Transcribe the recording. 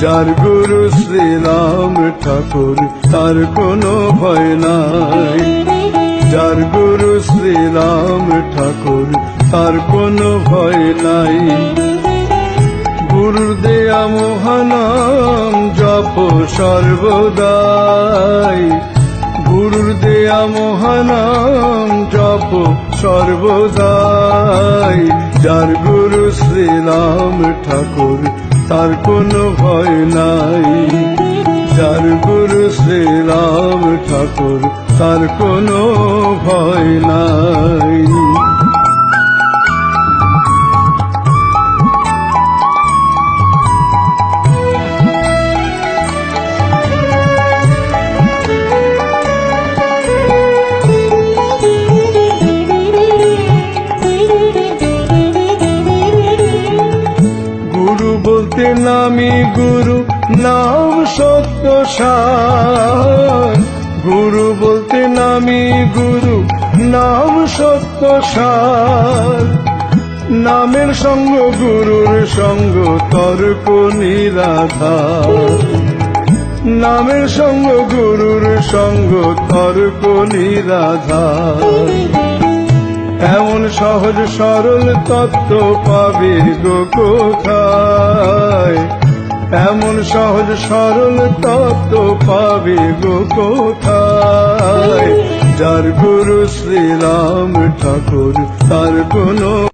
যার গুরু শ্রীরাম ঠাকুর, তার কোনো ভয় নাই। যার গুরু শ্রীরাম ঠাকুর, তার কোনো ভয় নাই। গুরুর দেয়া মহানাম জপ সর্বদাই। গুরুর দেয়া মহানাম জপ সর্বদাই যার গুরু শ্রীরাম ঠাকুর, তার কোনো ভয় নাই। যার গুরু শ্রীরাম ঠাকুর, তার কোনো ভয় নাই। বলতে নামি গুরু নাম সত্য সার। গুরু বলতে নামি গুরু নাম সত্য সার। নামের সঙ্গ গুরুর সঙ্গ তর্ক নিরাধার। নামের সঙ্গ গুরুর সঙ্গ তর্ক নিরাধার। এমন সহজ সরল তত্ত্ব পাবে গো কোথায় এমন সহজ সরল তত্ত্ব পাবে গো কোথায়? যার গুরু শ্রীরাম ঠাকুর তার কোনো